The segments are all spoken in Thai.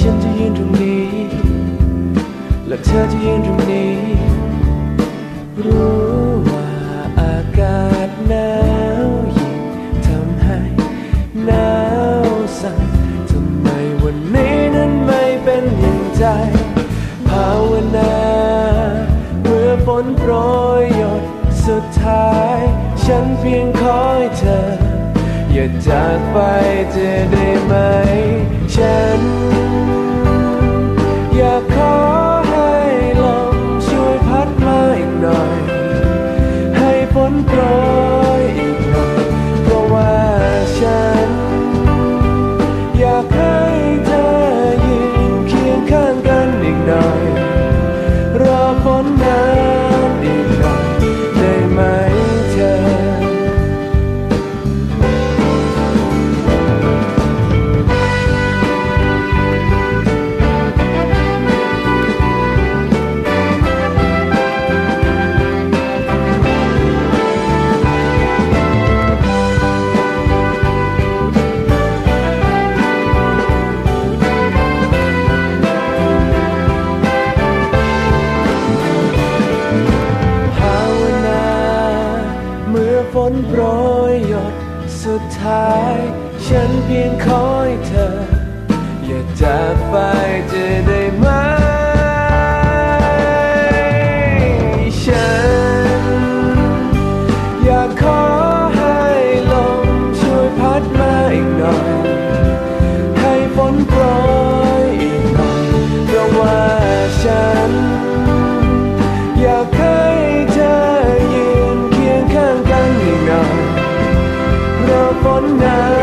ฉันจะยืนตรงนี้ และเธอจะยืนตรงนี้ รู้ว่าอากาศหนาวยิ่งทำให้หนาวสั่นทำไมวันนี้นั้นไม่เป็นอย่างใจภาวนาเมื่อฝนโปรยหยดสุดท้าย ฉันเพียงขอให้เธอ อย่าจากไปจะได้ไหม นโปรยหยดสุดท้าย ฉันเพียงขอให้เธอ อย่าจากไปจะได้ไหม ร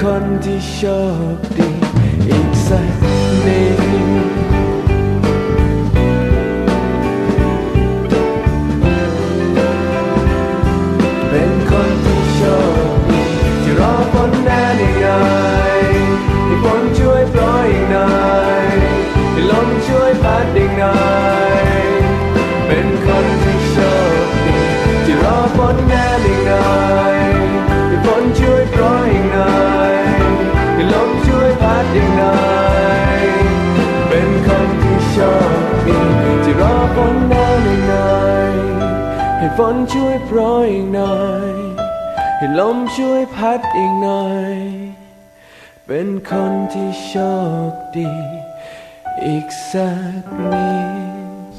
คนที่โชคดีอีกสักนิดเป็นคนที่โชคดีที่รอฝนนานอีกหน่อยให้ฝนช่วยโปรยอีกหน่อยให้ลมช่วยพัดอีกหน่อยเป็นคนที่โชคดีที่รอฝนนานอีกหน่อย ฝนช่วยโปรยอีกหน่อย ให้ลมช่วยพัดอีกหน่อย เป็นคนที่โชคดี อีกสักนิด